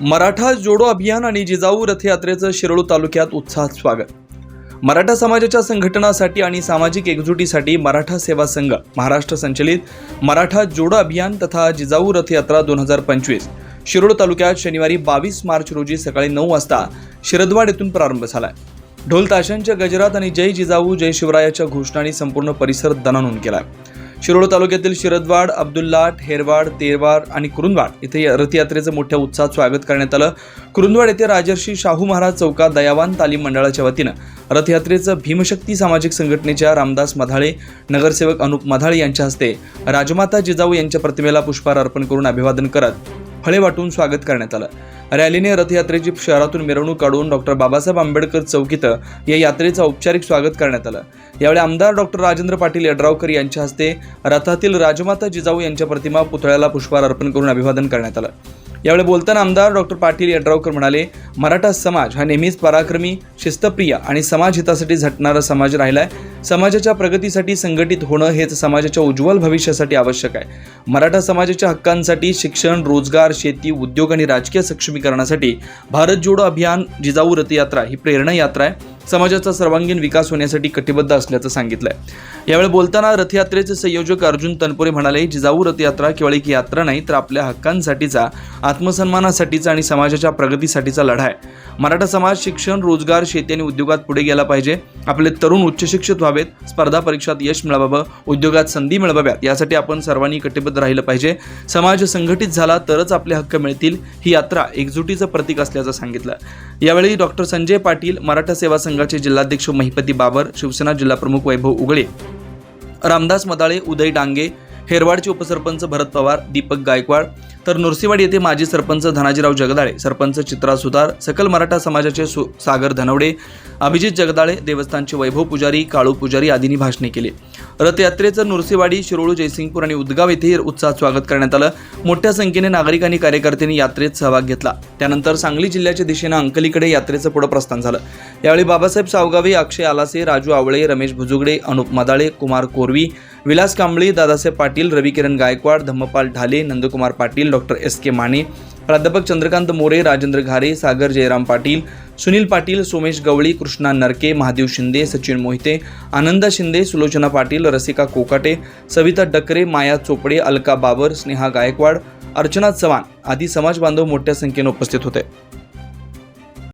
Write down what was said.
मराठा जोडो अभियान आणि जिजाऊ रथयात्रेचं शिरोळ तालुक्यात उत्साहात स्वागत. मराठा समाजाच्या संघटनासाठी आणि सामाजिक एकजुटीसाठी मराठा सेवा संघ महाराष्ट्र संचलित मराठा जोडो अभियान तथा जिजाऊ रथयात्रा दोन हजार पंचवीस. शिरोळ तालुक्यात शनिवारी बावीस मार्च रोजी सकाळी नऊ वाजता शिरदवाड येथून प्रारंभ झालाय ढोल ताशांच्या गजरात आणि जय जिजाऊ जय शिवरायाच्या घोषणांनी संपूर्ण परिसर दणानून केलाय शिरोळ तालुक्यातील शिरदवाड अब्दुल्लाट हेरवाड तेरवाड आणि कुरुंदवाड इथे रथयात्रेचं मोठ्या उत्साहात स्वागत करण्यात आलं. कुरुंदवाड येथे राजर्षी शाहू महाराज चौकात दयावान तालीम मंडळाच्या वतीनं रथयात्रेचं भीमशक्ती सामाजिक संघटनेच्या रामदास मधाळे नगरसेवक अनुप मधाळे यांच्या हस्ते राजमाता जिजाऊ यांच्या प्रतिमेला पुष्पहार अर्पण करून अभिवादन करत फळे वाटून स्वागत करण्यात आलं. रॅलीने रथयात्रेची शहरातून मिरवणूक काढून डॉक्टर बाबासाहेब आंबेडकर चौक इथं या यात्रेचं औपचारिक स्वागत करण्यात आलं. यावेळी आमदार डॉक्टर राजेंद्र पाटील यड्रावकर यांच्या हस्ते रथातील राजमाता जिजाऊ यांच्या प्रतिमा पुतळ्याला पुष्पहार अर्पण करून अभिवादन करण्यात आलं. यावेळी बोलताना आमदार डॉक्टर पाटील यड्रावकर म्हणाले मराठा समाज हा नेहमीच पराक्रमी शिस्तप्रिय आणि समाज हितासाठी झटणारा समाज राहिला आहे समाजाच्या प्रगतीसाठी संघटित होणं हेच समाजाच्या उज्ज्वल भविष्यासाठी आवश्यक आहे. मराठा समाजाच्या हक्कांसाठी शिक्षण रोजगार शेती उद्योग आणि राजकीय सक्षमीकरणासाठी भारत जोडो अभियान जिजाऊ रथयात्रा ही प्रेरणा यात्रा आहे. समाजाचा सर्वांगीण विकास होण्यासाठी कटिबद्ध असल्याचं सांगितलंय. यावेळी बोलताना रथयात्रेचे संयोजक अर्जुन तनपुरे म्हणाले जिजाऊ रथयात्रा केवळ एक यात्रा नाही तर आपल्या हक्कांसाठीचा आत्मसन्मानासाठीचा आणि समाजाच्या प्रगतीसाठीचा लढा आहे. मराठा समाज शिक्षण रोजगार शेती आणि उद्योगात पुढे गेला पाहिजे. आपले तरुण उच्च शिक्षित व्हावेत. स्पर्धा परीक्षात यश मिळवावं. उद्योगात संधी मिळवाव्यात. यासाठी आपण सर्वांनी कटिबद्ध राहिलं पाहिजे. समाज संघटित झाला तरच आपले हक्क मिळतील. ही यात्रा एकजुटीचं प्रतीक असल्याचं सांगितलं. यावेळी डॉक्टर संजय पाटील मराठा सेवा संघ संघाचे जिल्हाध्यक्ष महिपती बाबर शिवसेना जिल्हाप्रमुख वैभव उगळे रामदास मदाळे उदय डांगे हेरवाडचे उपसरपंच भरत पवार दीपक गायकवाड तर नरसिंहवाडी येथे माजी सरपंच धनाजीराव जगदाळे सरपंच चित्रा सुतार सकल मराठा समाजाचे सु सागर धनवडे अभिजित जगदाळे देवस्थानचे वैभव पुजारी काळू पुजारी आदींनी भाषणे केली. रथयात्रेचं नरसिंहवाडी शिरोळू जयसिंगपूर आणि उदगाव येथे उत्साहात स्वागत करण्यात आलं. मोठ्या संख्येने नागरिक आणि कार्यकर्त्यांनी यात्रेत सहभाग घेतला. त्यानंतर सांगली जिल्ह्याच्या दिशेनं अंकलीकडे यात्रेचं पुढं प्रस्थान झालं. यावेळी Babasaheb Savgave Akshay Alase Raju Awale Ramesh Bhujugade Anup Madale Kumar Korvi Vilas Kamble Dadasaheb Patil Ravikiran Gaikwad Dhammapal Dhale Nandkumar Patil doctor S K Mane प्राध्यापक चंद्रकांत मोरे राजेंद्र घारे सागर जयराम पाटील सुनील पाटील सोमेश गवळी कृष्णा नरके महादेव शिंदे सचिन मोहिते आनंदा शिंदे सुलोचना पाटील रसिका कोकाटे सविता डकरे माया चोपडे अलका बाबर स्नेहा गायकवाड अर्चना चव्हाण आदी समाज बांधव मोठ्या संख्येने उपस्थित होते.